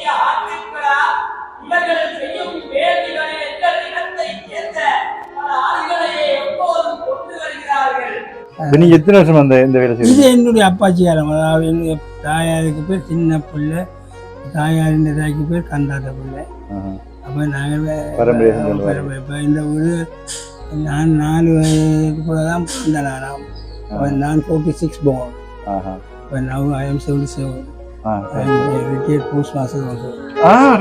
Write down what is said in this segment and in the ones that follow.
இனிய ஆட்சிகளா இவர்கள் செய்யும் வேலைகளை எங்கள் இனத்தைச் சேர்ந்த பல ஆண்களையே எப்போதும் கொண்டு வருகிறார்கள். இப்ப நீங்க எத்தனை வருஷம் அந்த இந்த வேலை இது செய்யுங்க என்னுடைய அப்பாச்சி காலம் அதாவது என்னுடைய தாயாருக்கு பேர் சின்ன பிள்ளை தாயாரின் தாய்க்கு பேர் கந்தாத பிள்ளை. அப்போ நாங்கள் இப்போ இந்த ஊர் நான் நாலு வயதுக்கு கூட தான் பிறந்த நானாம் நான் ஃபோர்ட்டி சிக்ஸ் போன் இப்போ now I am seventy seven retired post master also ah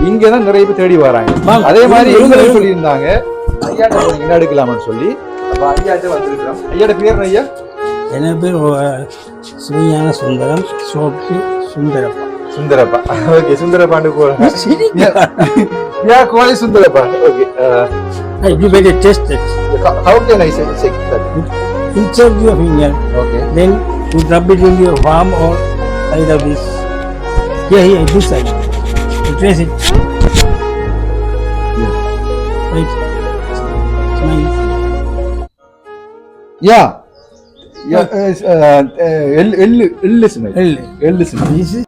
இங்க தான் நிறைய பேர் தேடி வராங்க. அதே மாதிரி இவங்க- இவங்களும் இவங்க- சொல்லியிருந்தாங்க. ஐயாட்ட என்ன எடுக்கலாம்னு சொல்லி. அப்ப ஐயாட்ட வந்திருக்கிறோம். ஐயாட்ட பேர் என்ன ஐயா? என் பேர் சிவஞான சுந்தரம் சோப்பு சுந்தரப்பா. சுந்தரப்பா. ஓகே சுந்தரப்பாண்டு யா கோலை Sundarappa. Okay you better test it. how can i check that? Insert your finger, okay. Then you rub it in your palm or side of this. Here, here, this side. You trace it. Right. Smile. yeah yeah uh, uh, uh, எள்ளு எள்ளு எள்ளு smell L. எள்ளு smell This is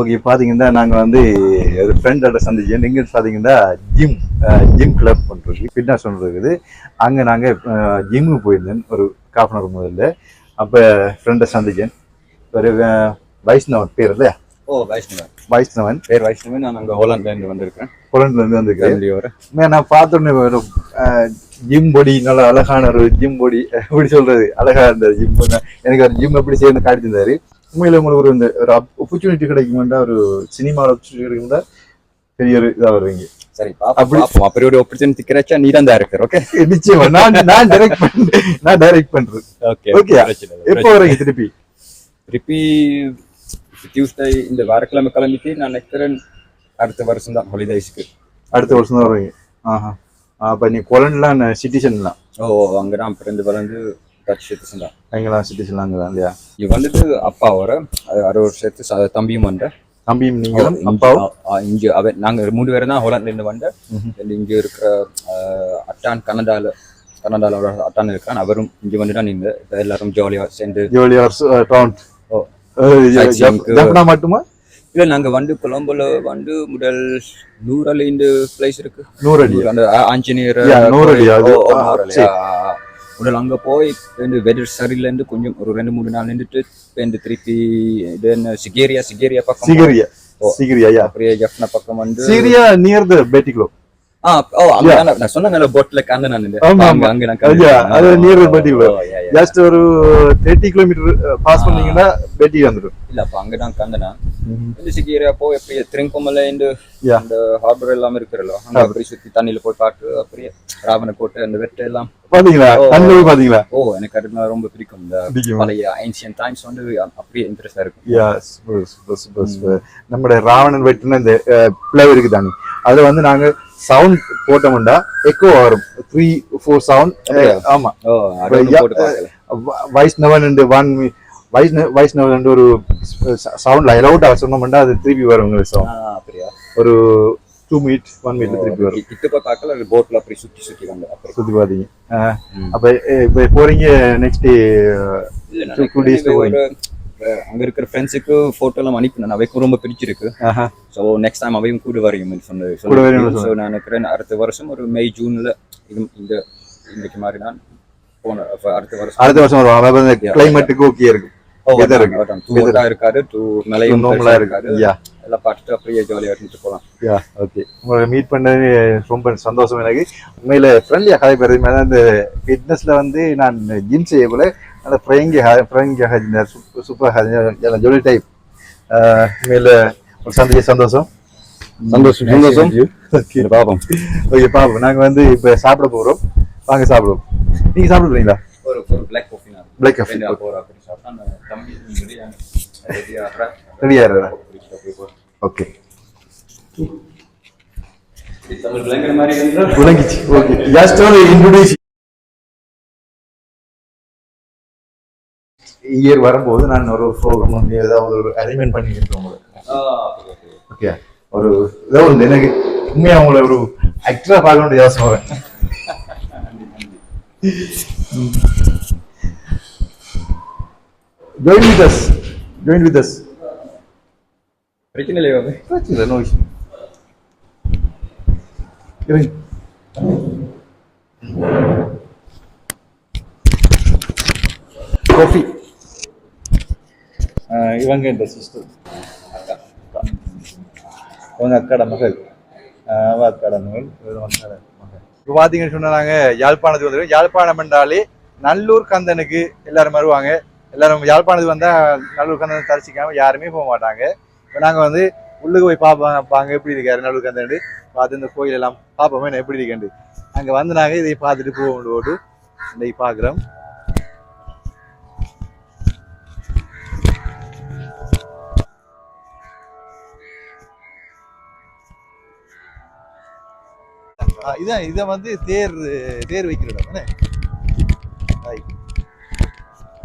okay பாத்தீங்கன்னா நாங்க வந்து ஒரு ஃப்ரெண்டோட சந்திச்சோம் நீங்க பாத்தீங்கன்னா ஜிம் ஜிம் கிளப் பண்றது ஃபிட்னஸ் இருக்குது. அங்க நாங்க ஜிம்முக்கு போயிருந்தேன். ஒரு காஃப் அன் அவர் முதல்ல. அப்ப ஃப்ரெண்டை சந்திச்சேன். ஒரு வைஷ்ணவன் பேர் இல்லையா? ஓ வைஷ்ணவன். வைஷ்ணவன். பேர் வைஷ்ணவன். நான் அங்கே ஹோலாண்ட்ல இருந்து வந்திருக்கேன். இருந்து வந்திருக்கேன். நான் பார்த்தோன்னே ஜிம் பொடி நல்ல அழகான ஒரு ஜிம் பொடி எப்படி சொல்றது? அழகா இருந்தது ஜிம் எனக்கு ஒரு ஜிம் எப்படி செய்யணும் காட்டியிருந்தாரு உண்மையில உங்களுக்கு ஒரு இந்த ஒரு ஆப்பர்ச்சுனிட்டி கிடைக்குமெண்டா ஒரு சினிமாவில் ஆப்பர்ச்சுனிட்டி கிடைக்கும்டா பெரிய ஒரு இதா வருவீங்க. சரி அப்படி- அப்படி ஒரு ஆப்பர்ச்சுனிட்டி கிடைச்சா நீ தான் டேரக்டர் ஓகே நிச்சயமா. நான் நான் டைரக்ட் பண்றேன் நான் டைரக்ட் பண்றேன் ஓகே Okay. எப்போ வரீங்க திருப்பி? திருப்பி டியூஸ்டே இந்த வாரக்கிழமை கிளம்பிட்டு நான் நினைக்கிறேன் அடுத்த வருஷம் தான் ஹாலிடேஸ்க்கு அடுத்த வருஷம் தான் வருவீங்க ஆஹா. அப்ப நீ கொலன்லாம் சிட்டிசன்லாம் ஓ அங்கே தான் பிறந்து வளர்ந்து டச் சிட்டிசன் தான் அங்கே தான் இல்லையா? இது வந்துட்டு அப்பாவோட அது அறுபது வருஷத்து தம்பியும் வந்த. தம்பியும் நீங்களும் அப்பாவும்? இங்க அவன் நாங்க மூணு பேரும் தான் ஹோலாண்ட்ல இருந்து வந்த இங்க இருக்கிற அட்டான் கனடால ஒரு அட்டான் இருக்கான். அவரும் இங்க வந்து தான் நீங்க இப்ப எல்லாரும் ஜாலியா சேர்ந்து. ஜோலி டவுன் ஓ. Sightseeing க்கு- ஜப்னா மட்டுமா? இல்ல நாங்க வந்து கொலம்போல வந்து முதல் நூறல இந்த பிளேஸ் இருக்கு. நூறு அடி அந்த ஆஞ்சநேயர் நூறு அடி, முதல்ல அங்க போய் இந்த வெதர் சரியில்ல இருந்து கொஞ்சம் ஒரு ரெண்டு மூணு நாள் நின்றுட்டு இந்த திருப்பி சிகேரியா சிகேரியா பக்கம் சிகரியா. சிகரியா அப்படியே ஜப்னா பக்கம் வந்து சிரியா நியர் த பேட்டிக்லோ ஆ ஓ அங்க நான் சொன்னேன்ல போட்ல கந்து நான் அங்க. அங்க நான் அது yeah. ஜஸ்ட் ஒரு தேர்ட்டி கிலோமீட்டர் பாஸ் பண்ணீங்கன்னா பேட்டி வந்துடும் இல்ல அப்ப அங்கதான் கந்தனா இந்த சிகேரியா போய் அப்படியே திருங்கொமல இந்த. அந்த ஹார்பர் எல்லாம் இருக்குறല്ലോ அங்க அப்படியே சுத்தி தண்ணியில போய் பார்த்து அப்படியே ராவண கோட்டை அந்த வெட்டை எல்லாம் பாத்தீங்களா. தண்ணி பாத்தீங்களா ஓ எனக்கு அதுனா ரொம்ப பிடிக்கும் இந்த. பழைய ஏன்சியன் டைம்ஸ் வந்து அப்படியே இன்ட்ரெஸ்டா இருக்கும் yeah super super super super நம்முடைய ராவணன் வெட்டின இந்த பிளவு இருக்குதாங்க அதுல வந்து நாங்க சவுண்ட் போட்டோம்டா எக்கோ வரும் த்ரீ ஃபோர் சவுண்ட்? ஆமா போட்டு வைஷ்ணவன் அண்ட் ஒன் வைஷ்ண வைஷ்ணவன் ஒரு சவுண்ட் லவுட் சொன்னோம்னா அது திருப்பி வரும் உங்களுக்கு சவுண்ட் அப்படியா? ஒரு டூ மினிட் ஒன் மினிட் திருப்பி வரும். கிட்ட போய் பார்க்கல போட்ல அப்படி சுத்தி சுத்தி வந்து அப்படி. சுத்தி பாத்தீங்க. அப்ப இப்ப போறீங்க நெக்ஸ்ட் days நினைக்கிறேன் போறீங்க. அங்க இருக்கிற ஃப்ரெண்ட்ஸுக்கு போட்டோ எல்லாம் அனுப்பினேன் அவைக்கும் ரொம்ப பிடிச்சிருக்கு. ஸோ நெக்ஸ்ட் டைம் அவையும் கூட வரையும் சொன்னது ஸோ நான் அடுத்த வருஷம் ஒரு மே ஜூன்ல இது இந்த இன்றைக்கு மாதிரி நான் போன அடுத்த வருஷம். அடுத்த வருஷம் வரும். கிளைமேட்டுக்கு ஓகே இருக்கு. ஓ, weather அதான், இருக்கு. அதான். Too hot ஆ இருக்காது டூ மலையும் நார்மலா பெருசா இருக்கு இருக்காது யா. எல்லாம் பார்த்துட்டு அப்படியே ஜாலியாக இருந்துட்டு போகலாம். யா ஓகே உங்களை மீட் பண்ணது ரொம்ப சந்தோஷம் எனக்கு. உண்மையில் ஃப்ரெண்ட்லியாக கதை பெறுது அந்த ஃபிட்னஸில் வந்து நான் ஜிம் செய்ய போல. அந்த ஃப்ரெங்கி ஃப்ரெங்கி ஹஜினார் சூப்பர் ஹஜினார் ஜோலி டைப் உண்மையில் ஒரு சந்தோஷம் சந்தோஷம். சந்தோஷம். ஓகே ஓகே பாப்போம் நாங்கள் வந்து இப்போ சாப்பிட போகிறோம் வாங்க சாப்பிடுவோம். நீங்கள் சாப்பிட போறீங்களா? ஒரு ஒரு பிளாக் தமிழ் விளங்குற மாதிரி இருந்தால் விளங்கிச்சு ஓகே ஜஸ்ட் ஒரு இன்ட்ரோடியூஸ் இயர் வரும்போது நான் ஒரு ப்ரோக்ராம் வந்து ஏதாவது ஒரு அரேஞ்ச்மெண்ட் பண்ணி இருக்கேன் உங்களுக்கு ஓகே ஒரு ஏதோ ஒன்று எனக்கு உண்மையாக உங்களை ஒரு ஆக்டராக பார்க்க வேண்டிய யோசனை join with us join with us பிரச்சனை இல்லையா பாபு? பிரச்சனை இல்லை நோ காஃபி இவங்க இந்த சிஸ்டர் அவங்க அக்காட மகள் அவ அக்காட மகள் இவரு அக்காட மகள் இப்போ பார்த்தீங்கன்னு சொன்னாங்க யாழ்ப்பாணத்துக்கு வந்து யாழ்ப்பாணம் என்றாலே நல்லூர் கந்தனுக்கு எல்லாரும் வருவாங்க எல்லாரும் யாழ்ப்பாணத்துக்கு வந்தால் நல்லூர் கந்தன் தரிசிக்காம யாருமே போக மாட்டாங்க. இப்போ நாங்கள் வந்து உள்ளுக்கு போய் பார்ப்பாங்க பாங்க எப்படி இருக்காரு நல்லூர் கந்தன் பார்த்து இந்த கோயில் எல்லாம் பார்ப்போமே நான் எப்படி இருக்கேன் அங்கே வந்து நாங்கள் இதை பார்த்துட்டு போவோம் ஓட்டு. இன்னைக்கு பார்க்குறோம். இதான் இதை வந்து தேர் தேர் வைக்கிற இடம் தானே?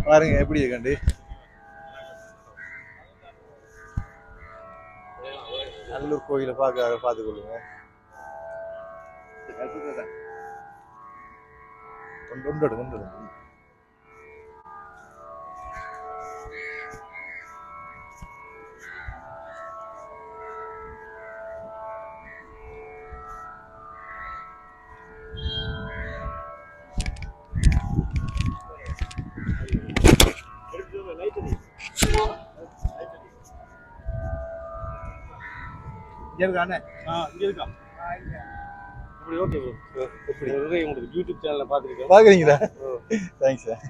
பாருங்க எப்படி இருக்கண்டு நல்லூர் கோயிலை பார்க்க பார்த்து கொள்ளுங்க. கொண்டு கொண்டு கொண்டு இங்க இருக்கானே ஆ இங்க இருக்கா? இப்படி ஓகே ப்ரோ நிறைய உங்களுக்கு யூடியூப் சேனல்ல பாத்துருக்கேன் பாக்குறீங்களா தேங்க்ஸ் சார்.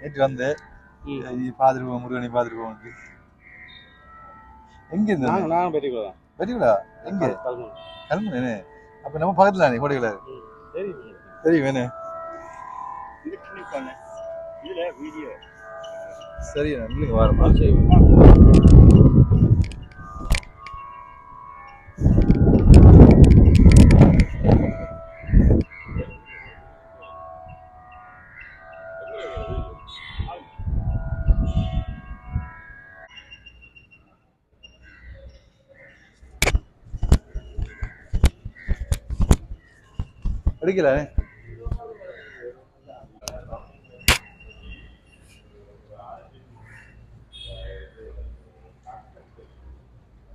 நேற்று வந்தேன். நீ பார்த்துட்டு போ முருகனை எங்க நான் இருந்த நான் தான். வெட்டிவிடா எங்க? கல்முனை. கிளம்புனே அப்ப நம்ம பக்கத்துல நீ கோடைகள சரி சரி வேணே இதுல வீடியோ சரி இல்லைங்க வரமா சரி. எடுக்கல.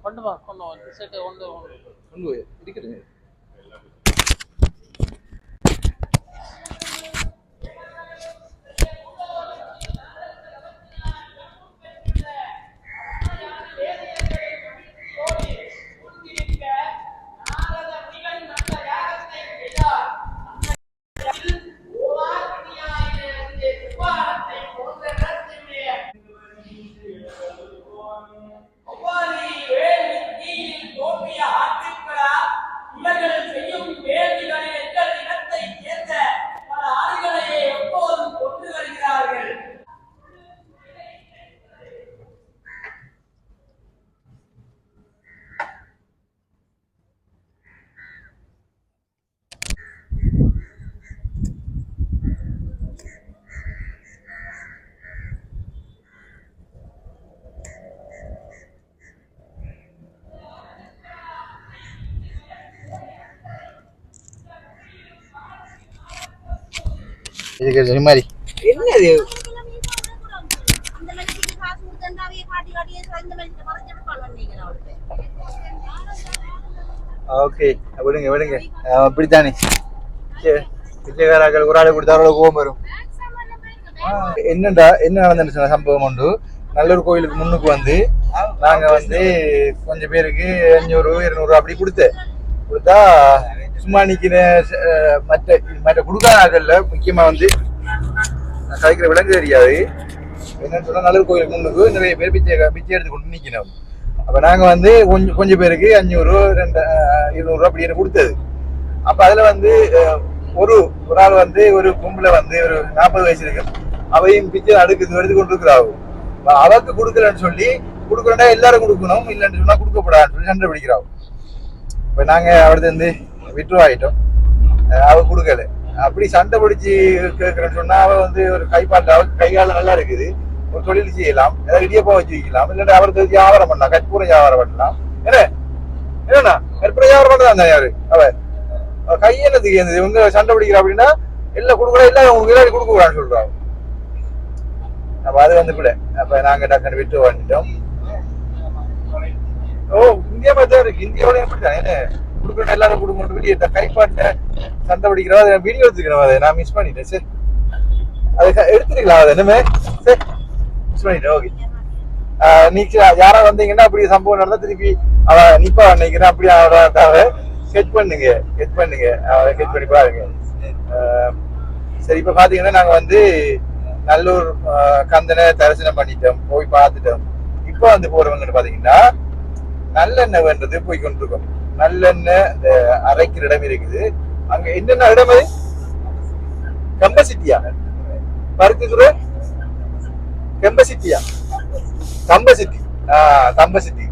கொண்டு வா கொண்டு வா டிஷர்ட் கொண்டு வா. கொண்டு போய் இருக்கிறேன் ஒவ்வாரி வேள்வி தீயில் தோன்றிய ஆற்றுக்களா இவர்கள் செய்யும் வேள்விகளை எங்கள் இனத்தைச் சேர்ந்த பல ஆடுகளையே எப்போதும் கொண்டு வருகிறார்கள் இதுக்கு சரி மாதிரி. என்னது ஓகே விடுங்க விடுங்க. அப்படித்தானே. சரி பிச்சைக்காராக்கள் ஒரு ஆள் கொடுத்தா அவ்வளோ கோவம் வரும். என்னடா என்ன நடந்துச்சு சம்பவம் உண்டு? நல்லூர் கோயிலுக்கு முன்னுக்கு வந்து நாங்க வந்து கொஞ்சம் பேருக்கு அஞ்சூறு இருநூறு அப்படி கொடுத்தேன். கொடுத்தா சும்மா நிக்கிற மற்ற மற்ற கொடுக்காத நாட்கள்ல முக்கியமாக வந்து நான் கதைக்கிற விலங்கு தெரியாது. என்னன்னு சொன்னால் நல்லூர் கோயில் முன்னுக்கு நிறைய பேர் பிச்சை பிச்சை எடுத்து கொண்டு நிற்கணும் அப்போ நாங்கள் வந்து கொஞ்சம் கொஞ்சம் பேருக்கு அஞ்சூறு ரெண்டு இருநூறுவா அப்படின்னு கொடுத்தது. அப்போ அதில் வந்து ஒரு ஒரு ஆள் வந்து ஒரு பொம்பளை வந்து ஒரு நாற்பது வயசு இருக்கு. அவையும் பிச்சை அடுக்கு எடுத்து கொண்டு இருக்கிறாவு அப்ப கொடுக்கலன்னு சொல்லி கொடுக்கலன்னா எல்லாரும் கொடுக்கணும் இல்லைன்னு சொன்னால் கொடுக்கப்படாதுன்னு சொல்லி சண்டை பிடிக்கிறாவு இப்போ நாங்கள் அவர்கிட்ட விட்ரு ஆகிட்டோம் அவ கொடுக்கல. அப்படி சண்டை பிடிச்சி கேட்கறேன்னு சொன்னா அவ வந்து ஒரு கைப்பாட்டு அவ கை நல்லா இருக்குது. ஒரு தொழில் செய்யலாம் ஏதாவது இடியப்பா வச்சு வைக்கலாம் இல்லாட்டி அவருக்கு வியாபாரம் பண்ணலாம் கற்பூரம் வியாபாரம் பண்ணலாம். என்ன? என்னண்ணா? கற்பூரம் வியாபாரம் பண்ணதான் யாரு? அவ. அவ என்னது இருந்தது? இவங்க சண்டை பிடிக்கிறா அப்படின்னா எல்லாம் கொடுக்கல எல்லாம் உங்களுக்கு எல்லாரும் கொடுக்க கூடாதுன்னு சொல்றாங்க அப்ப அது வந்து கூட அப்ப நாங்க டக்குன்னு விட்டு வந்துட்டோம். ஓ இந்தியா மாதிரி தான் இருக்கு. இந்தியாவிலேயே அப்படிதான் என்ன? கொடுக்கணும் எல்லாரும் கொடுக்கணும். வெளியே கைப்பாட்டை சண்டை பிடிக்கிறோம் அதை வீடியோ எடுத்துக்கணும் அதை நான் மிஸ் பண்ணிட்டேன். சரி. அதை எடுத்துருக்கலாம் அதை என்னமே சரி. மிஸ் பண்ணிட்டேன் ஓகே நீ யாரா வந்தீங்கன்னா அப்படி சம்பவம் நடந்தா திருப்பி அவ நிப்பா நினைக்கிறேன். அப்படி அவரை கெட் பண்ணுங்க கெட் பண்ணுங்க. அவரை கெட் பண்ணி பாருங்க. சரி இப்போ பார்த்தீங்கன்னா நாங்கள் வந்து நல்லூர் கந்தனை தரிசனம் பண்ணிட்டோம் போய் பார்த்துட்டோம். இப்போ வந்து போறவங்கன்னு பார்த்தீங்கன்னா நல்லெண்ணெய் வேண்டது போய் கொண்டிருக்கோம். நல்லெண்ணெய் அரைக்கிற இடம் இருக்குது. அங்க என்னென்ன இடம் அது? கம்பசிட்டியா? பருக்குதுற கம்பசிட்டியா? தம்பசிட்டி ஆஹ் தம்பசிட்டி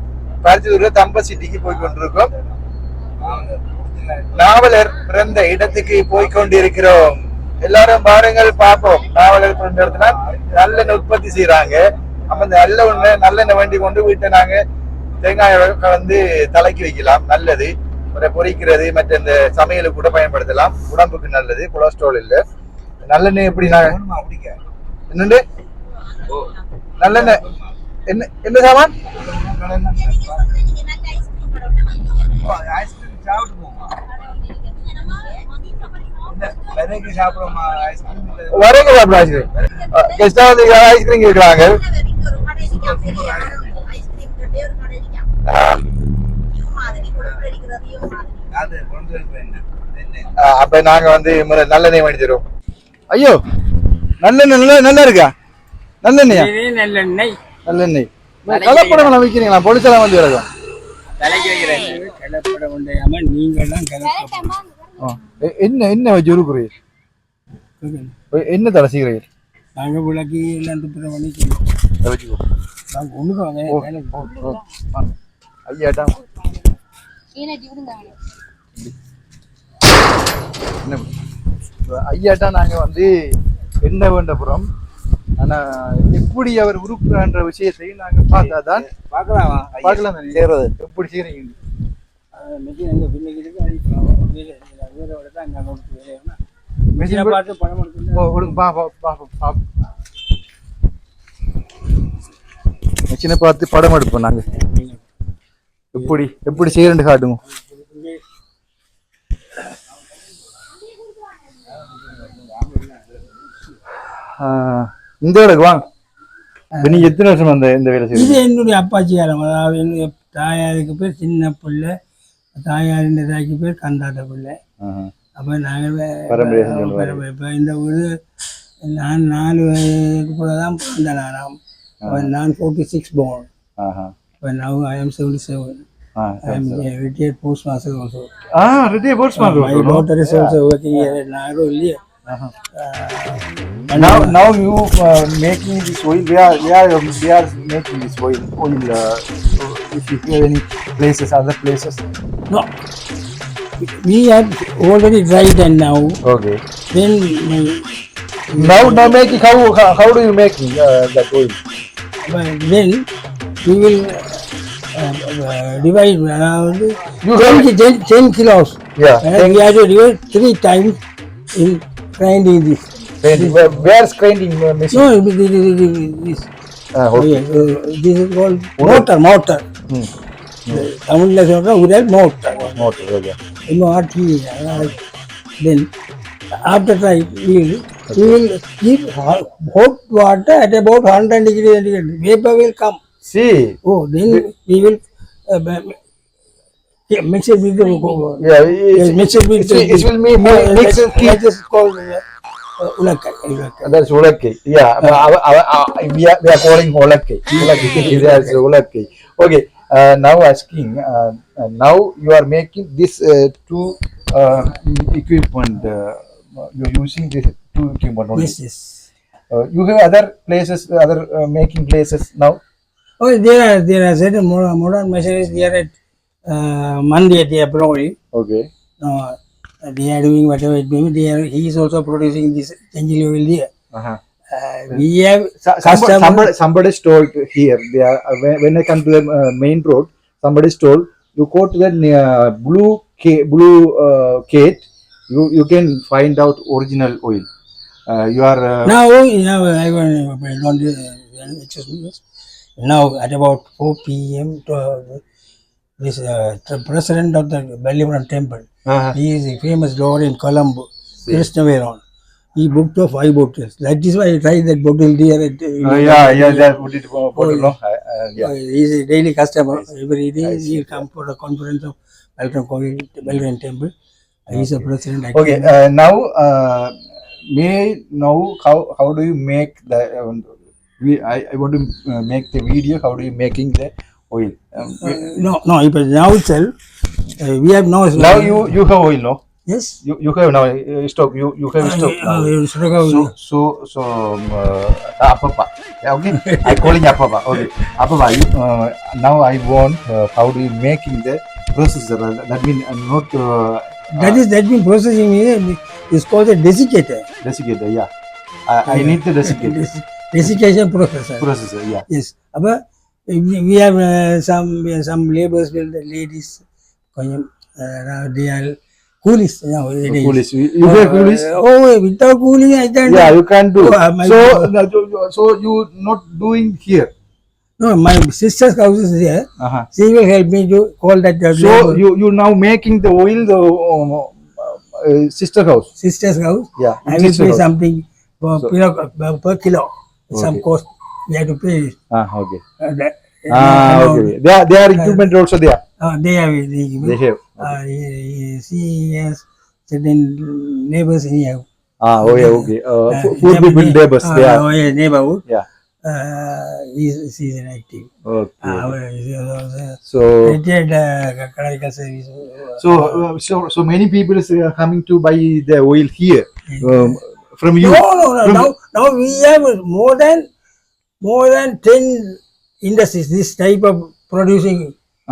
பருத்திதுற தம்பசிட்டிக்கு போய் கொண்டிருக்கோம். நாவலர் பிறந்த இடத்துக்கு போய் கொண்டிருக்கிறோம். எல்லாரும் பாருங்கள் பார்ப்போம். நாவலர் பிறந்த இடத்துல நல்லெண்ணெய் உற்பத்தி செய்யறாங்க அப்ப இந்த நல்ல ஒண்ணு நல்லெண்ணெய் வண்டி கொண்டு வீட்டை நாங்க. தேங்காயோட கலந்து தலைக்கு வைக்கலாம் நல்லது. ஒரு பொரிக்கிறது மற்ற இந்த சமையலுக்கு கூட பயன்படுத்தலாம். உடம்புக்கு நல்லது கொலஸ்ட்ரால் இல்ல. நல்லெண்ணெய் எப்படி நாங்க என்னண்டு நல்லெண்ணெய். என்ன என்ன சாமான்? வரைங்க சாப்பிட ஐஸ்கிரீம் கெஸ்டா வந்து ஐஸ்கிரீம் கேட்கறாங்க? அப்ப நாங்க வந்து முறை நல்லெண்ணெய் வாங்கி தருவோம். ஐயோ நல்லெண்ணெய் நல்லா நல்லா இருக்கா? நல்லெண்ணெயா? நல்லெண்ணெய். நல்லெண்ணெய். கலப்படம் வைக்கிறீங்களா? பொலிச்செல்லாம் வந்து. எ- என்ன என்ன வச்சு உருக்குறீர்? என்ன தலை செய்கிறீர் நாங்கள் விளக்கி எல்லாம் பண்ணிக்கிறோம் அதை வச்சுக்கோ நாங்கள் வாங்க. ஐயாட்டா? என்ன ஐயாட்டா நாங்க வந்து என்ன வேண்டப்புறம் ஆனா எப்படி அவர் உருக்குறான்ற விஷயத்தை நாங்க பார்த்தாதான் பார்க்கலாமா பார்க்கலாம் செய்யறது எப்படி செய்யறீங்க மிஷின் தான் பார்த்து பணம் கொடுங்க பா பா பா பா. மிஷினை பார்த்து படம் எடுப்போம் நாங்க. எப்படி எப்படி செய்யறேன்னு காட்டுங்க. இந்த இடத்துக்கு வாங்க. நீங்க எத்தனை வருஷம் அந்த இந்த வேலை இது செய்யுங்க என்னுடைய அப்பாச்சி காலம் அதாவது என்னுடைய தாயாருக்கு பேர் சின்ன பிள்ளை தாயாரின் தாய்க்கு பேர் கந்தாட்ட பிள்ளை. அப்போ நாங்கள் இப்போ இந்த வீடு நான் நாலு வயதுக்கு போல தான் பிறந்தேன் நான் அப்ப நான் forty six born But now I am 77. Ah, I am a retired postmaster also. Ah, retired postmaster. Ah, my also, daughter is also working here at Nagaro India. Uh-huh. Uh, and now, uh, now you uh, making this oil. We are, we are, we are making this oil. Oil. Uh, so if you hear any places, other places. No, we have already dried and now. Okay. Then uh, now, now make how how, how do you make uh, that oil? Well, then we will uh, uh, divide around You 10, have- ki- 10, 10 kilos. Yeah. And we have to divide three times in grinding this. Then where, where's grinding uh, machine? No, this, this, this, this. Ah, Oh, okay. yeah, uh, this is called motor, motor. Hmm. தமிழில் சொல்கிறேன் உடல் motor Motor. Okay. MRT then after dry, we will, we will keep hot hot water at about 100 degree centigrade. Vapor will come. See, Oh, then we will uh, ma- yeah, mix it with the uh, yeah, yes, it, mix it with it, it will be uh, mix keep. that is called uh, uh, ulakkai. ulakkai. That's ulakkai. Yeah, but our, our, our, we are we are calling ulakkai. Ulakkai. That's ulakkai. Okay. Uh, now asking. Uh, uh, now you are making this uh, two uh, equipment. Uh, you're using this two equipment only. Yes, yes. Uh, you have other places, other uh, making places now. Oh, there are there are certain modern, modern machineries there at uh, Mandi at the Apollo. Okay. Uh, they are doing whatever it may be. They are, he is also producing this engine oil there. Uh-huh. Uh, we have So- somebody, customer. somebody, told here. They are, uh, when, when I come to the uh, main road, somebody's told you go to the uh, blue ca- blue uh, gate. You you can find out original oil. Uh, you are uh, Now, now I want I don't uh, excuse me. yes. Now at about 4 p.m. To, uh, this uh, the president of the Balipuram temple. uh, He is a famous lord in Colombo, Krishna Veron. He booked of five bottles. That is why I tried that bottle there. At, uh, uh, yeah yeah that it uh, Oh. Uh, yeah. Uh, he is a daily customer. Every day he come for a conference of Balram Temple. He is a president. Okay. Uh, now uh, may I know how how do you make the uh, we I, I want to uh, make the video. How do you making the oil? Um, we- no, no. But now itself, uh, we have no. now you you have oil, no? Yes. You you have now uh, stock. You you have stock now. Uh, uh, Srega- So so so um, uh, Apapa. Yeah, okay. I calling Apapa. Okay. Apapa. You, uh, now I want uh, how do you making the processor? Uh, That mean I'm not uh, that is that been processing is is called a desiccator. desiccator. Yeah. I, I need the desiccator Recitation professor. Professor, yeah. Yes. Abba, we have uh, some we have some laborers, ladies, uh, they are coolies now. Coolies. You, you uh, coolies? Oh, without coolies, I can't. Yeah, you can't do. Oh, uh, so, so you not doing here. No, my sister's house is here. Uh-huh. She will help me to call that. Uh, so you you now making the oil the uh, uh, sister house. Sister's house. Yeah. I will pay something per, so, per kilo. Some cost we have to pay. Ah, okay. Uh, that, Ah, uh, okay. They are, they are equipment also there. Uh, they have they, They have. Uh, he, he- she has certain neighbors in here. Ah, oh yeah, okay. Uh, Uh, food food people neighbor- neighbors. uh, They are. Oh, yeah, neighborhood. Yeah. Uh, he's, she's an active. Okay. Uh, well, she was, uh, So retired uh, clerical service. So uh, so so many people is uh, coming to buy the oil here um, from you. No, no, no. From- Now, now we have more than more than ten industries. This type of producing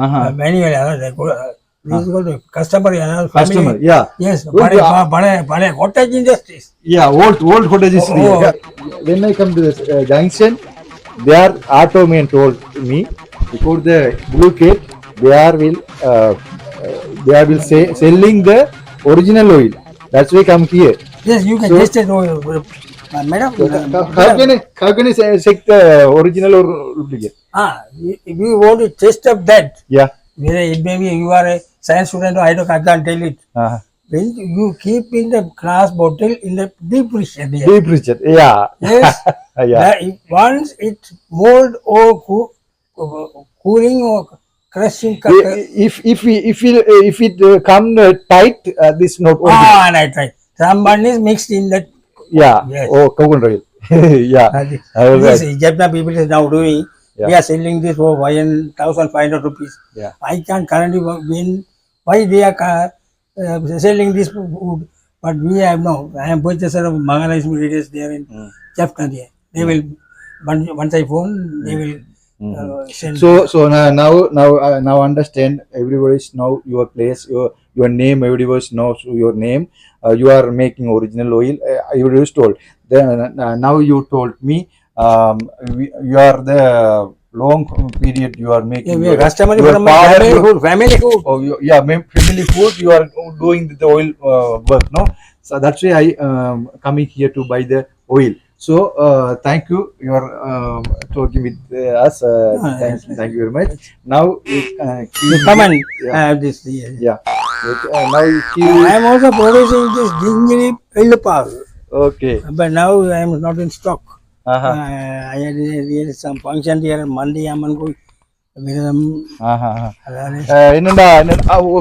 Uh-huh. uh, manual. Uh, like, uh, this is called customer. Uh, family. Customer. Yeah. Yes. Good, Pare, yeah. pare, pare, cottage industries. Yeah, old old cottages. Oh, oh. Yeah. When I come to this uh, junction, they are auto man told me before the blue gate, they are will uh, uh, they are will say selling the original oil. That's why I come here. Yes, you can So- test it. Oh, uh, madam. How, uh, how can I how can I check the original or duplicate? ah, if you want to test of that, Yeah. whether it may be you are a science student or I don't, I can't tell it. Uh, When you keep in the glass bottle in the deep freezer, there. deep Richard. Yeah. yes. yeah. Once it mold or uh, cooling or crushing. I- If if we if it if it uh, come uh, tight, uh, this not original. ah, right, right. Someone is mixed in that. Yeah. Yes. Oh, coconut oil. yeah. Uh, this right. Japan people is now doing. Yeah. They are selling this for one thousand five hundred rupees. Yeah. I can't currently win. why they are uh, selling this food, but we have no. I am purchaser of Magalais materials there in Mm. Japan. There they will once I phone they will Mm-hmm. uh, send. So so now now now uh, now understand everybody's know your place your your name everybody knows your name. Uh, you are making original oil. Uh, you just told. Then uh, now you told me um, we, you are the long period you are making. yeah, your- customer your my family your- food. Family food. Oh, you, yeah, family food. You are doing the oil uh, work, no? So that's why I um, coming here to buy the oil. So uh, thank you. You are um, talking with uh, us. Uh, Ah, thank, thank you very much. Now uh, come and Yeah. have this. Yeah. yeah. Now he I am also producing this gingery ellupagu okay. But now I am not in stock. ஆஹா Uh, I had there is some function here.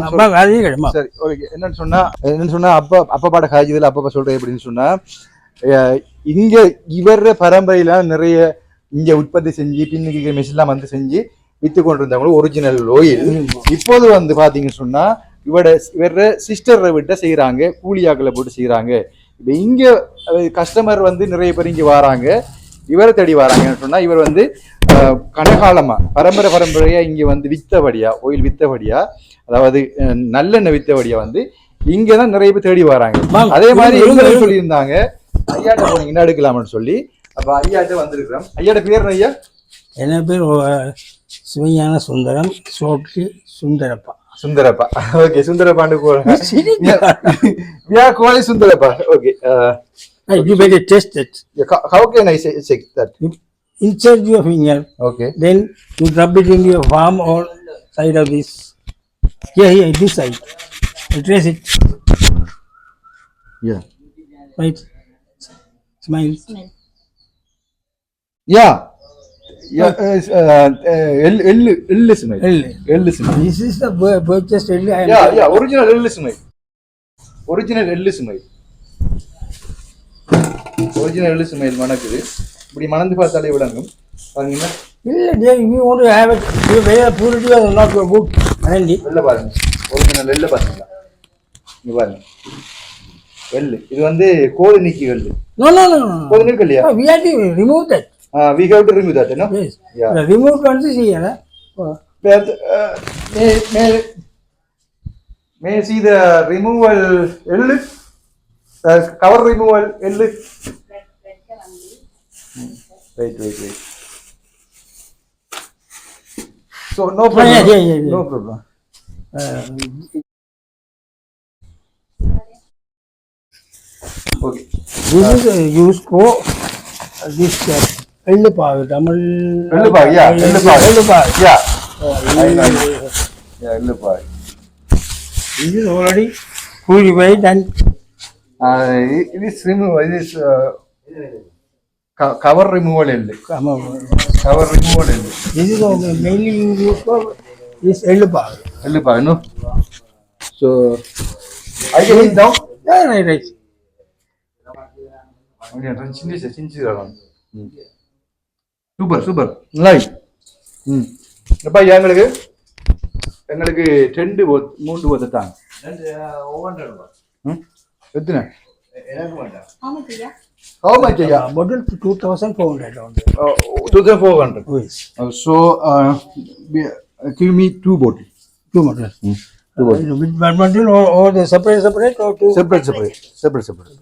அப்பா அது கிடைமா சரி okay என்னன்னு சொன்னா என்னன்னு சொன்னா அப்பா அப்பா பாட காய்ச்சதுல அப்பா சொல்றேன் சொன்னா இங்க இவர பரம்பரையில நிறைய இங்க உற்பத்தி செஞ்சு பின்னுக்கு மெஷின்லாம் வந்து செஞ்சு வித்து கொண்டிருந்தவங்களும் ஒரிஜினல் ஓயில் இப்போது வந்து பாத்தீங்கன்னு சொன்னா இவட இவர சிஸ்டரை விட்ட செய்யறாங்க கூலியாக்களை போட்டு செய்யறாங்க இப்ப இங்க கஸ்டமர் வந்து நிறைய பேர் இங்க வராங்க. இவரை தேடி வராங்கன்னு சொன்னா இவர் வந்து அஹ், கனகாலமா பரம்பரை பரம்பரையா இங்க வந்து வித்தபடியா ஓயில் வித்தபடியா அதாவது நல்லெண்ணெய் வித்தபடியா வந்து இங்கதான் நிறைய பேர் தேடி வராங்க. அதே மாதிரி இருங்க. சொல்லியிருந்தாங்க. ஐயாட்ட போனீங்கன்னா எடுக்கலாம்னு சொல்லி. அப்ப ஐயாட்ட வந்திருக்கிறோம். ஐயாட்ட பேர் ஐயா? என்ன பேர் சிவஞான சுந்தரம் சோட்டி சுந்தரப்பா. ಸುಂದರಪ್ಪ ಓಕೆ ಸುಂದರ ಪಾಂಡು ಯಾ ಕೋಳಿ Sundarappa okay uh, you better taste it. How can I say, say Insert your finger. Okay. Then you rub it in your palm or side of this. Yeah, here, this side. You trace it. Yeah. Right. Smile. Yeah. எள்ளு எள்ளு சுமை எள்ளு. சுமை I am yeah yeah original எள்ளு சுமை original எள்ளு சுமை original எள்ளு சுமையில் மணக்குது. இப்படி மணந்து பார்த்தாலே விளங்கும். பாருங்க. இல்ல dear, if you want to have it you wear purity or not your good handy வெள்ள பாருங்க ஒரிஜினல் எள்ளு பாருங்க. இங்க பாருங்க. எள்ளு இது வந்து கோழி நீக்கி எள்ளு no no no no, கோழி no we have to remove that that no yes Yeah. the removed ones is here eh? Oh. But uh, may may may I see the removal எள்ளு the cover removal எள்ளு wait wait wait so no problem yeah, yeah, yeah, yeah. no problem Uh, okay this is uh, used for uh, this uh, ellupagu Tamil ellupagu, yeah, ellupagu. Ellupagu yeah Oh, I know. this yeah ellupai is already purified and uh, it is remove it is uh, co- cover removal எள்ளு come on. cover removal எள்ளு This is uh, mainly used for this super super. நல்லா. ம். அப்பா எங்களுக்கு? எங்களுக்கு ரெண்டு மூன்று ஒத்துட்டாங்க ம்? எத்தனை? How much, yeah? How much ஐயா? Uh, model 2400 only. Two thousand four hundred Yes. So give me two bottle Two models. Two bottle Uh, With one model or, or the separate separate or two? Separate separate separate separate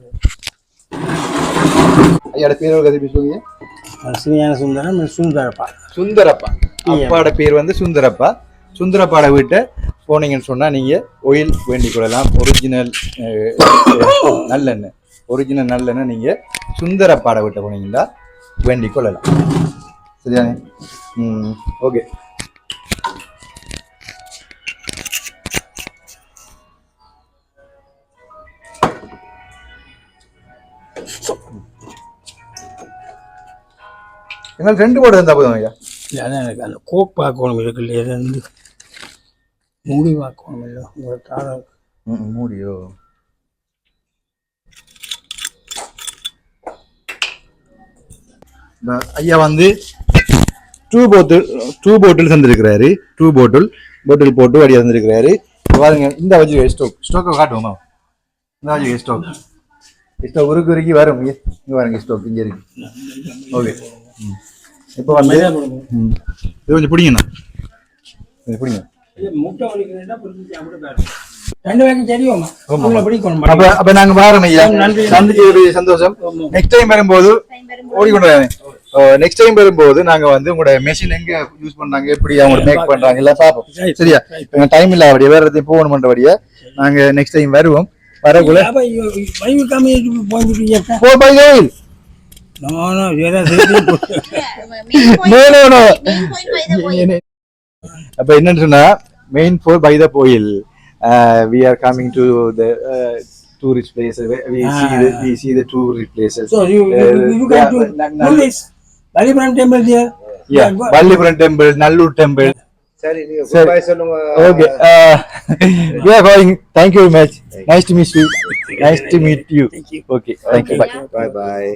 ஐயாட பேர் ஒரு கதை சொல்லுங்க சிவஞான சுந்தரம் சுந்தரப்பா. சுந்தரப்பா. அப்பாட பேர் வந்து சுந்தரப்பா. சுந்தரப்பாட வீட்டை போனீங்கன்னு சொன்னா நீங்க ஒயில் வேண்டிக் கொள்ளலாம். ஒரிஜினல் நல்லெண்ணெய். ஒரிஜினல் நல்லெண்ணெய் நீங்க சுந்தரப்பாட வீட்டை போனீங்கன்னா வேண்டிக் கொள்ளலாம். சரியானே ம் ஓகே எங்களுக்கு ரெண்டு போட்டு இருந்தா போதும் ஐயா. இல்லை அதான் எனக்கு அந்த கோக் பார்க்கணும் இருக்கு இல்லையா இது வந்து மூடி பார்க்கணும் இல்லை தாரம் ம், மூடியோ? ஐயா வந்து டூ போட்டில் டூ போட்டில் தந்திருக்கிறாரு. டூ போட்டில் போட்டில் போட்டு வடியா தந்திருக்கிறாரு. பாருங்க இந்த வச்சு ஸ்டோக் ஸ்டோக்கை காட்டுவோமா இந்த வச்சு ஸ்டோக் ஸ்டோக் உருக்கு உருக்கி வரும் இங்க. பாருங்க ஸ்டோக் இங்க இருக்கு. ஓகே இப்போ வந்து. இது கொஞ்சம் பிடிங்கண்ணா பிடிங்க. ரெண்டு பேரும் தெரியுமா? உங்களை பிடிக்கணும். அப்ப அப்ப நாங்க வாரம் ஐயா. நன்றி. சந்திச்சது சந்தோஷம். நெக்ஸ்ட் டைம் வரும்போது ஓடிக்கொண்டு நெக்ஸ்ட் டைம் வரும்போது நாங்க வந்து உங்களோட மெஷின் எங்க யூஸ் பண்றாங்க எப்படி அவங்க மேக் பண்றாங்க எல்லாம் பாப்போம். சரியா? டைம் இல்ல அப்படியே வேற எதையும் போகணும் பண்றபடியா நாங்க நெக்ஸ்ட் டைம் வருவோம். வரக்குள்ள அப்ப to to என்னன்னு சொன்னா மெயின் ஃபோர் பை த கோயில் uh, we are coming to the uh, tourist places. We we see the we see the tourist places. So you you, Uh, you do na- this. Balipuram temple there. Yeah, go- Ballipuram temple, Nallur temple. சரி. goodbye சொல்லுங்க Okay. Uh, we are going. Thank you very much. Nice to meet you. Nice to meet you. Okay. Thank you. Bye. bye bye